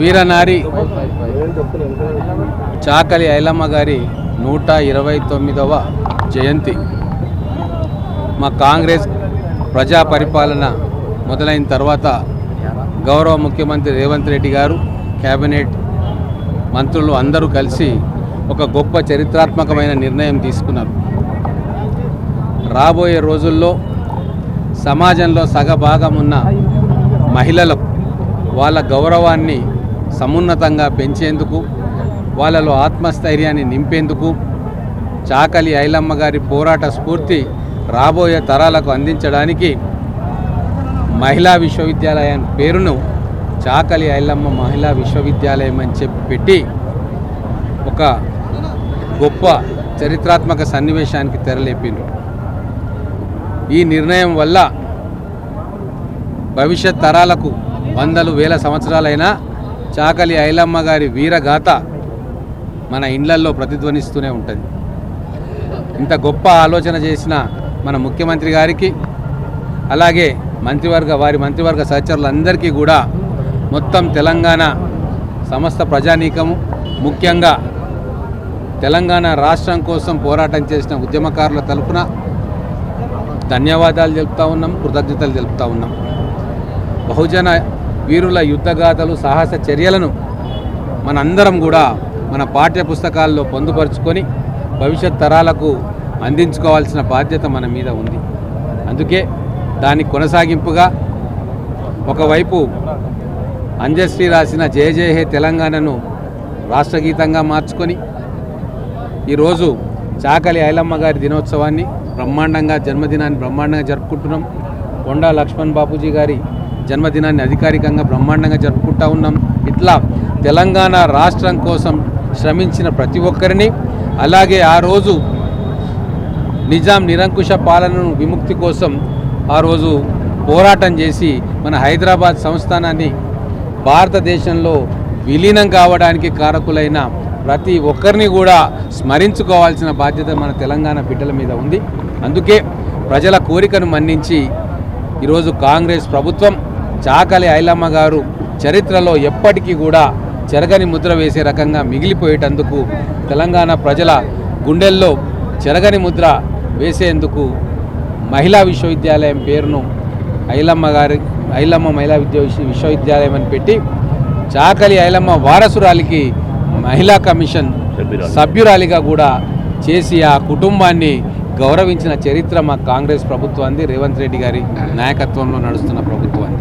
వీరనారి చాకలి ఐలమ్మ గారి నూట ఇరవై తొమ్మిదవ జయంతి. మా కాంగ్రెస్ ప్రజా పరిపాలన మొదలైన తర్వాత గౌరవ ముఖ్యమంత్రి రేవంత్ రెడ్డి గారు కేబినెట్ మంత్రులు అందరూ కలిసి ఒక గొప్ప చరిత్రాత్మకమైన నిర్ణయం తీసుకున్నారు. రాబోయే రోజుల్లో సమాజంలో సగభాగం ఉన్న మహిళలకు వాళ్ళ గౌరవాన్ని సమున్నతంగా పెంచేందుకు వాళ్ళలో ఆత్మస్థైర్యాన్ని నింపేందుకు చాకలి ఐలమ్మ గారి పోరాట స్ఫూర్తి రాబోయే తరాలకు అందించడానికి మహిళా విశ్వవిద్యాలయం పేరును చాకలి ఐలమ్మ మహిళా విశ్వవిద్యాలయం అని చెప్పి పెట్టి ఒక గొప్ప చరిత్రాత్మక సన్నివేశానికి తెరలేపిండ్రు. ఈ నిర్ణయం వల్ల భవిష్యత్ తరాలకు వందలు వేల సంవత్సరాలైనా చాకలి ఐలమ్మ గారి వీరగాథ మన ఇండ్లల్లో ప్రతిధ్వనిస్తూనే ఉంటుంది. ఇంత గొప్ప ఆలోచన చేసిన మన ముఖ్యమంత్రి గారికి అలాగే మంత్రివర్గ వారి మంత్రివర్గ సహచరులందరికీ కూడా మొత్తం తెలంగాణ సమస్త ప్రజానీకము ముఖ్యంగా తెలంగాణ రాష్ట్రం కోసం పోరాటం చేసిన ఉద్యమకారుల తరపున ధన్యవాదాలు తెలుపుతా ఉన్నాం కృతజ్ఞతలు తెలుపుతా ఉన్నాం. బహుజన వీరుల యుద్ధగాథలు సాహస చర్యలను మనందరం కూడా మన పాఠ్య పుస్తకాల్లో పొందుపరుచుకొని భవిష్యత్ తరాలకు అందించుకోవాల్సిన బాధ్యత మన మీద ఉంది. అందుకే దాని కొనసాగింపుగా ఒకవైపు అంజశ్రీ రాసిన జయ జయ హే తెలంగాణను రాష్ట్రగీతంగా మార్చుకొని ఈరోజు చాకలి ఐలమ్మ గారి దినోత్సవాన్ని బ్రహ్మాండంగా జన్మదినాన్ని బ్రహ్మాండంగా జరుపుకుంటున్నాం. కొండా లక్ష్మణ్ బాపూజీ గారి జన్మదినాన్ని అధికారికంగా బ్రహ్మాండంగా జరుపుకుంటా ఉన్నాం. ఇట్లా తెలంగాణ రాష్ట్రం కోసం శ్రమించిన ప్రతి ఒక్కరిని అలాగే ఆ రోజు నిజాం నిరంకుశ పాలనను విముక్తి కోసం ఆ రోజు పోరాటం చేసి మన హైదరాబాద్ సంస్థానాన్ని భారతదేశంలో విలీనం కావడానికి కారకులైన ప్రతి ఒక్కరిని కూడా స్మరించుకోవాల్సిన బాధ్యత మన తెలంగాణ బిడ్డల మీద ఉంది. అందుకే ప్రజల కోరికను మన్నించి ఈరోజు కాంగ్రెస్ ప్రభుత్వం చాకలి ఐలమ్మ గారు చరిత్రలో ఎప్పటికీ కూడా చెరగని ముద్ర వేసే రకంగా మిగిలిపోయేటందుకు తెలంగాణ ప్రజల గుండెల్లో చెరగని ముద్ర వేసేందుకు మహిళా విశ్వవిద్యాలయం పేరును ఐలమ్మ గారి ఐలమ్మ మహిళా విద్య విశ్వ- విశ్వవిద్యాలయం అని పెట్టి చాకలి ఐలమ్మ వారసురాలికి మహిళా కమిషన్ సభ్యురాలిగా కూడా చేసి ఆ కుటుంబాన్ని గౌరవించిన చరిత్ర మా కాంగ్రెస్ ప్రభుత్వాన్ని రేవంత్ రెడ్డి గారి నాయకత్వంలో నడుస్తున్న ప్రభుత్వాన్ని.